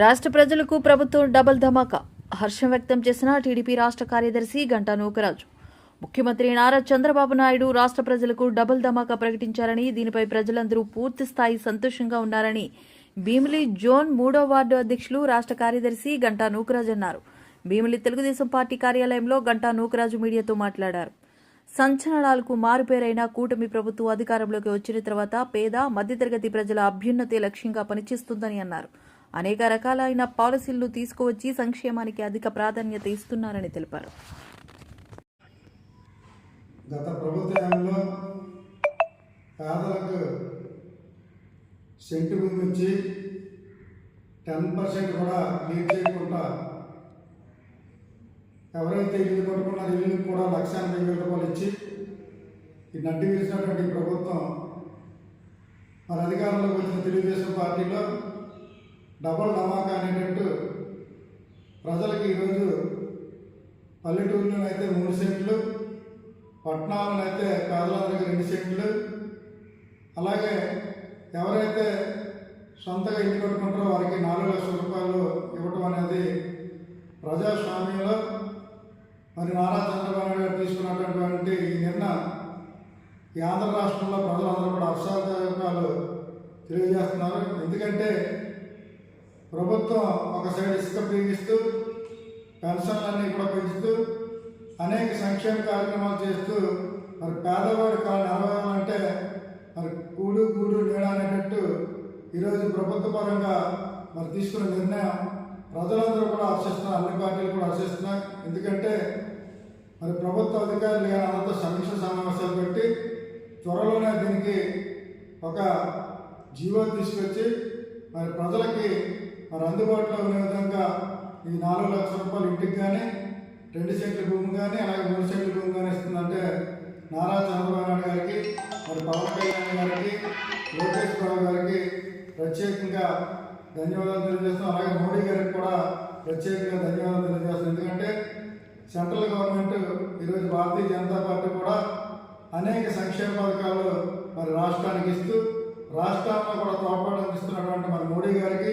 రాష్ట్ర ప్రజలకు ప్రభుత్వం డబల్ ధమాకా. హర్షం వ్యక్తం చేసిన టీడీపీ రాష్ట్ర కార్యదర్శి గంటా నూకరాజు. ముఖ్యమంత్రి నారా చంద్రబాబు నాయుడు రాష్ట్ర ప్రజలకు డబుల్ ధమాకా ప్రకటించారని దీనిపై ప్రజలందరూ పూర్తి స్థాయి సంతోషంగా ఉన్నారని భీమిలి జోన్ మూడో వార్డు అధ్యక్షులు రాష్ట్ర కార్యదర్శి గంటా నూకరాజు అన్నారు. భీమిలి తెలుగుదేశం పార్టీ కార్యాలయంలో గంటా నూకరాజు మీడియాతో మాట్లాడారు. సంచలనాలకు మారుపేరైన కూటమి ప్రభుత్వం అధికారంలోకి వచ్చిన తర్వాత పేద మధ్యతరగతి ప్రజల అభ్యున్నతి లక్ష్యంగా పనిచేస్తుందని అన్నారు. అనేక రకాలైన పాలసీలు తీసుకువచ్చి సంక్షేమానికి అధిక ప్రాధాన్యత ఇస్తున్నారని తెలిపారు. గత ప్రభుత్వంలో పేదలకు సెంటు భూమి ఇచ్చి టెన్ పర్సెంట్ కూడా క్లియర్ చేయకుండా ఎవరైతే ఇల్లు కట్టుకున్నారో ఇల్లు కూడా లక్ష ఎనభై వేల రూపాయలు ఇచ్చి ఈ నడ్డి వేసినటువంటి ప్రభుత్వం మరి అధికారంలోకి వచ్చిన తెలుగుదేశం పార్టీలో డబల్ ధమాకా అనేటట్టు ప్రజలకు ఈరోజు పల్లెటూరులో అయితే మూడు సెంట్లు పట్టణాలను అయితే పేదలందరికీ రెండు సెంట్లు. అలాగే ఎవరైతే సొంతగా ఇల్లు కట్టుకుంటారో వారికి నాలుగు లక్షల రూపాయలు ఇవ్వటం అనేది ప్రజాస్వామ్యంలో మరి నారా చంద్రబాబు గారు తీసుకున్నటువంటి ఈ నిర్ణయం. ఈ ఆంధ్ర రాష్ట్రంలో ప్రజలందరూ కూడా హర్షాలు తెలియజేస్తున్నారు. ఎందుకంటే ప్రభుత్వం ఒక సైడ్ ఇసుక పీగిస్తూ పెన్షన్లన్నీ కూడా పెంచుతూ అనేక సంక్షేమ కార్యక్రమాలు చేస్తూ మరి పేదవాడి కాళ్ళు నిలవాలంటే మరి కూడు గూడు నీడ అనేటట్టు ఈరోజు ప్రభుత్వ పరంగా మరి తీసుకున్న నిర్ణయం ప్రజలందరూ కూడా హర్షిస్తున్నారు అన్ని పార్టీలు కూడా హర్షిస్తున్నాయి ఎందుకంటే మరి ప్రభుత్వ అధికారులు కానీ అందరితో సమీక్ష సమావేశాలు పెట్టి త్వరలోనే దీనికి ఒక జీవో తీసుకొచ్చి మరి ప్రజలకి మరి అందుబాటులో ఉన్న విధంగా ఈ నాలుగు లక్షల రూపాయలు ఇంటికి కానీ రెండు సెంట్ల భూమి కానీ అలాగే మూడు సెంట్ల భూమి కానీ ఇస్తుందంటే నారా చంద్రబాబు నాయుడు గారికి మరి పవన్ కళ్యాణ్ గారికి లోకేష్ బాబు గారికి ప్రత్యేకంగా ధన్యవాదాలు తెలియజేస్తాం. అలాగే మోడీ గారికి కూడా ప్రత్యేకంగా ధన్యవాదాలు తెలియజేస్తాం. ఎందుకంటే సెంట్రల్ గవర్నమెంట్ ఈరోజు భారతీయ జనతా పార్టీ కూడా అనేక సంక్షేమ పథకాలు మరి రాష్ట్రానికి ఇస్తూ రాష్ట్రాల్లో కూడా తోడ్పాటు అందిస్తున్నటువంటి మరి మోడీ గారికి